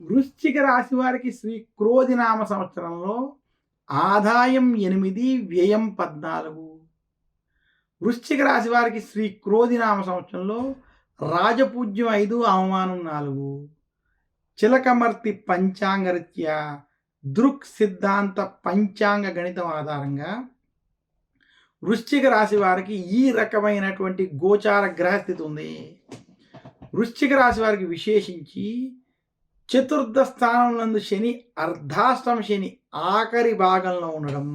వృశ్చిక రాశి వారికి శ్రీ క్రోధినామ సంవత్సరంలో ఆదాయం ఎనిమిది వ్యయం పద్నాలుగు. వృశ్చిక రాశి వారికి శ్రీ క్రోధినామ సంవత్సరంలో రాజపూజ్యం ఐదు అవమానం నాలుగు. చిలకమర్తి పంచాంగరీత్యా దృక్ సిద్ధాంత పంచాంగ గణితం ఆధారంగా వృశ్చిక రాశి వారికి ఈ రకమైనటువంటి గోచార గ్రహస్థితి ఉంది. వృశ్చిక రాశి వారికి విశేషించి చతుర్థ స్థానంలో శని అర్ధాష్టమ శని ఆఖరి భాగంలో ఉండడం.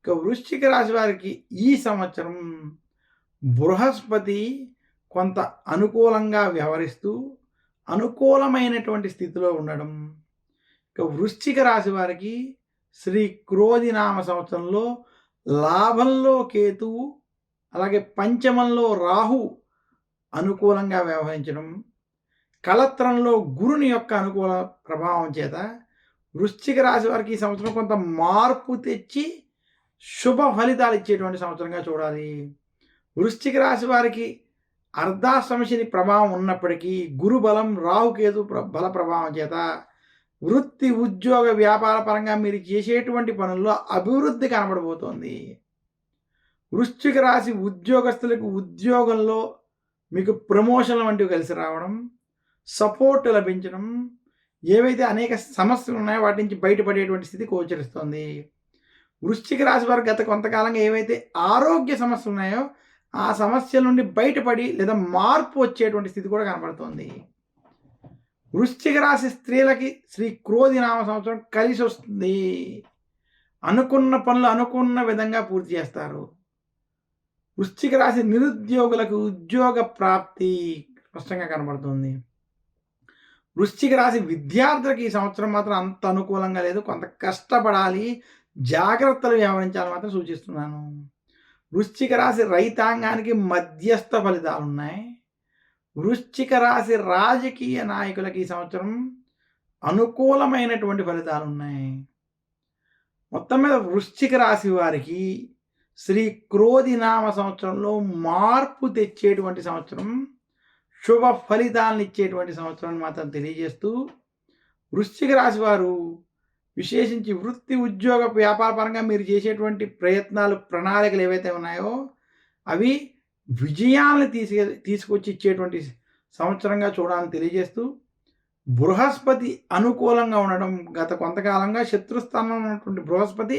ఇక వృశ్చిక రాశి వారికి ఈ సంవత్సరం బృహస్పతి కొంత అనుకూలంగా వ్యవహరిస్తూ అనుకూలమైనటువంటి స్థితిలో ఉండడం. ఇక వృశ్చిక రాశి వారికి శ్రీ క్రోధినామ సంవత్సరంలో లాభంలో కేతువు అలాగే పంచమంలో రాహు అనుకూలంగా వ్యవహరించడం. కలత్రంలో గురుని యొక్క అనుకూల ప్రభావం చేత వృశ్చిక రాశి వారికి ఈ సంవత్సరం కొంత మార్పు తెచ్చి శుభ ఫలితాలు ఇచ్చేటువంటి సంవత్సరంగా చూడాలి. వృశ్చిక రాశి వారికి అర్ధాశ్రమశని ప్రభావం ఉన్నప్పటికీ గురు బలం రాహుకేతు ప్ర బల ప్రభావం చేత వృత్తి ఉద్యోగ వ్యాపార పరంగా మీరు చేసేటువంటి పనుల్లో అభివృద్ధి కనబడబోతోంది. వృశ్చిక రాశి ఉద్యోగస్తులకు ఉద్యోగంలో మీకు ప్రమోషన్లు వంటివి కలిసి రావడం సపోర్ట్ లభించడం ఏవైతే అనేక సమస్యలు ఉన్నాయో వాటి నుంచి బయటపడేటువంటి స్థితి గోచరిస్తుంది. వృశ్చిక రాశి వారు గత కొంతకాలంగా ఏవైతే ఆరోగ్య సమస్యలు ఉన్నాయో ఆ సమస్యల నుండి బయటపడి లేదా మార్పు వచ్చేటువంటి స్థితి కూడా కనబడుతుంది. వృశ్చిక రాశి స్త్రీలకి శ్రీ క్రోధి నామ సంవత్సరం కలిసి వస్తుంది. అనుకున్న పనులు అనుకున్న విధంగా పూర్తి చేస్తారు. వృశ్చిక రాశి నిరుద్యోగులకు ఉద్యోగ ప్రాప్తి స్పష్టంగా కనబడుతుంది. వృశ్చిక రాశి విద్యార్థులకు ఈ సంవత్సరం మాత్రం అంత అనుకూలంగా లేదు. కొంత కష్టపడాలి. జాగ్రత్తలు వ్యవహరించాలని మాత్రం సూచిస్తున్నాను. వృశ్చిక రాశి రైతాంగానికి మధ్యస్థ ఫలితాలు ఉన్నాయి. వృశ్చిక రాశి రాజకీయ నాయకులకి ఈ సంవత్సరం అనుకూలమైనటువంటి ఫలితాలు ఉన్నాయి. మొత్తం మీద వృశ్చిక రాశి వారికి శ్రీ క్రోధి నామ సంవత్సరంలో మార్పు తెచ్చేటువంటి సంవత్సరం శుభ ఫలితాలను ఇచ్చేటువంటి సంవత్సరాన్ని మాత్రం తెలియజేస్తూ వృశ్చిక రాశి వారు విశేషించి వృత్తి ఉద్యోగ వ్యాపార పరంగా మీరు చేసేటువంటి ప్రయత్నాలు ప్రణాళికలు ఏవైతే ఉన్నాయో అవి విజయాలను తీసుకె తీసుకొచ్చి ఇచ్చేటువంటి సంవత్సరంగా చూడాలని తెలియజేస్తూ బృహస్పతి అనుకూలంగా ఉండడం గత కొంతకాలంగా శత్రుస్థానంలో ఉన్నటువంటి బృహస్పతి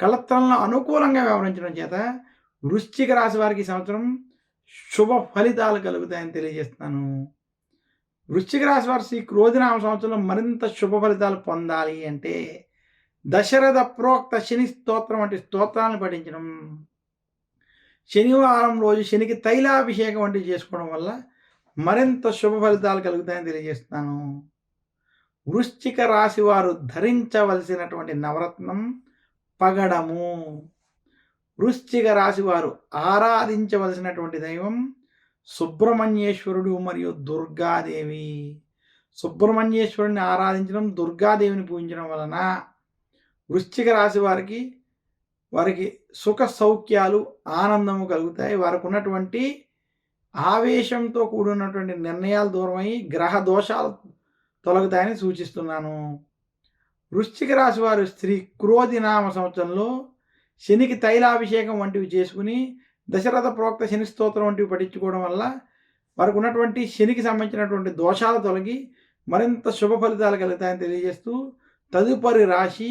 కలత్రంలో అనుకూలంగా వ్యవహరించడం చేత వృశ్చిక రాశి వారికి సంవత్సరం శుభ ఫలితాలు కలుగుతాయని తెలియజేస్తున్నాను. వృశ్చిక రాశి వారు శ్రీ క్రోధినామ సంవత్సరంలో మరింత శుభ ఫలితాలు పొందాలి అంటే దశరథ ప్రోక్త శని స్తోత్రం వంటి స్తోత్రాలను పఠించడం శనివారం రోజు శనికి తైలాభిషేకం వంటివి చేసుకోవడం వల్ల మరింత శుభ ఫలితాలు కలుగుతాయని తెలియజేస్తున్నాను. వృశ్చిక రాశి వారు ధరించవలసినటువంటి నవరత్నం పగడము. వృశ్చిక రాశి వారు ఆరాధించవలసినటువంటి దైవం సుబ్రహ్మణ్యేశ్వరుడు మరియు దుర్గాదేవి. సుబ్రహ్మణ్యేశ్వరుని ఆరాధించడం దుర్గాదేవిని పూజించడం వలన వృశ్చిక రాశి వారికి వారికి సుఖ సౌఖ్యాలు ఆనందము కలుగుతాయి. వారికి ఉన్నటువంటి ఆవేశంతో కూడినటువంటి నిర్ణయాలు దూరమై గ్రహ దోషాలు తొలగుతాయని సూచిస్తున్నాను. వృశ్చిక రాశి వారు స్త్రీ క్రోధి నామ సంవత్సరంలో శనికి తైలాభిషేకం వంటివి చేసుకుని దశరథ ప్రోక్త శని స్తోత్రం వంటివి పఠించుకోవడం వల్ల వారికి ఉన్నటువంటి శనికి సంబంధించినటువంటి దోషాలు తొలగి మరింత శుభ ఫలితాలు కలుగుతాయని తెలియజేస్తూ తదుపరి రాశి